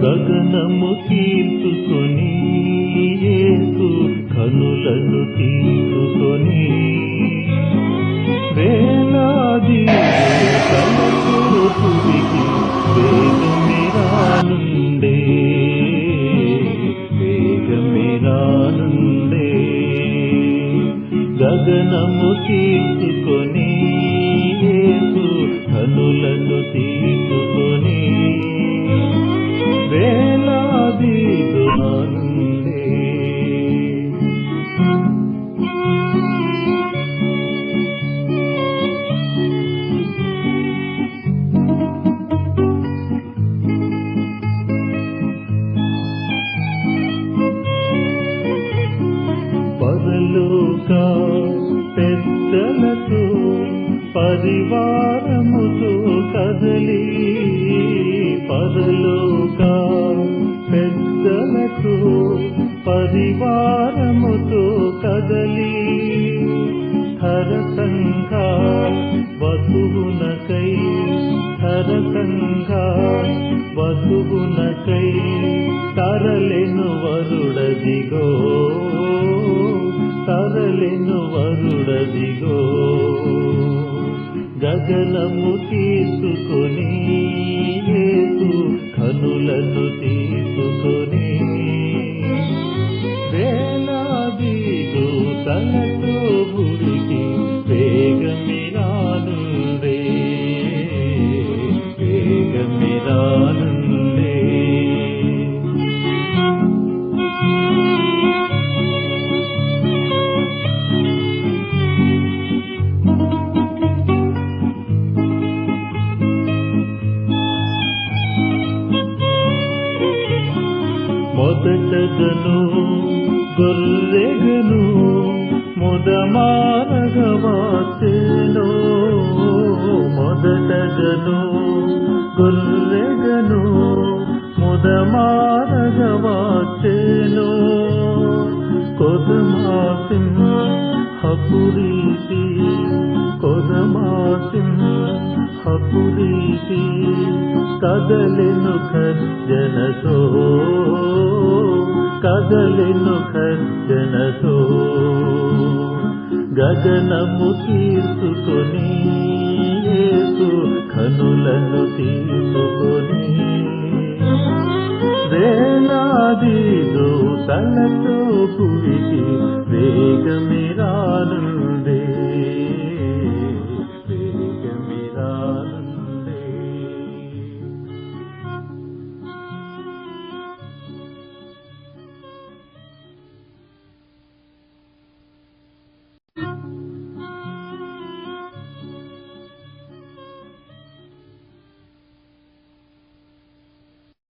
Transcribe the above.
గగనము తీర్చుకొని కనులను తీర్చుకొని గగనము తీసుకొని కనులను తీ పరివారముతో కదలి పరలోక పెద్దలతో పరివారముతో కదలి. హర సంఘ వధువునకై హర సంఘ వధువునకై తరలెను వరుడదిగో తరలెను వరుడదిగో. గగనము తీసుకొని ಮೊದಟದನು ಗೊರ್ರೆಗನು ಮುದಮಾರಗವಾಸೇನೋ ಮೊದಟದನು ಗೊರ್ರೆಗನು ಮುದಮಾರಗವಾಸೇನೋ ಕೊದಮಾಸಿಂ ಹಪುರೀತಿ ಕೊದಮಾಸಿಂ హపురీతి కదలెను ఖర్జనతో. కదలెను ఖర్జనతో. గగనము తీసుకొని యేసు కనులను తీసుకొని వేలాది దూతలతో పురికి వేగమిరా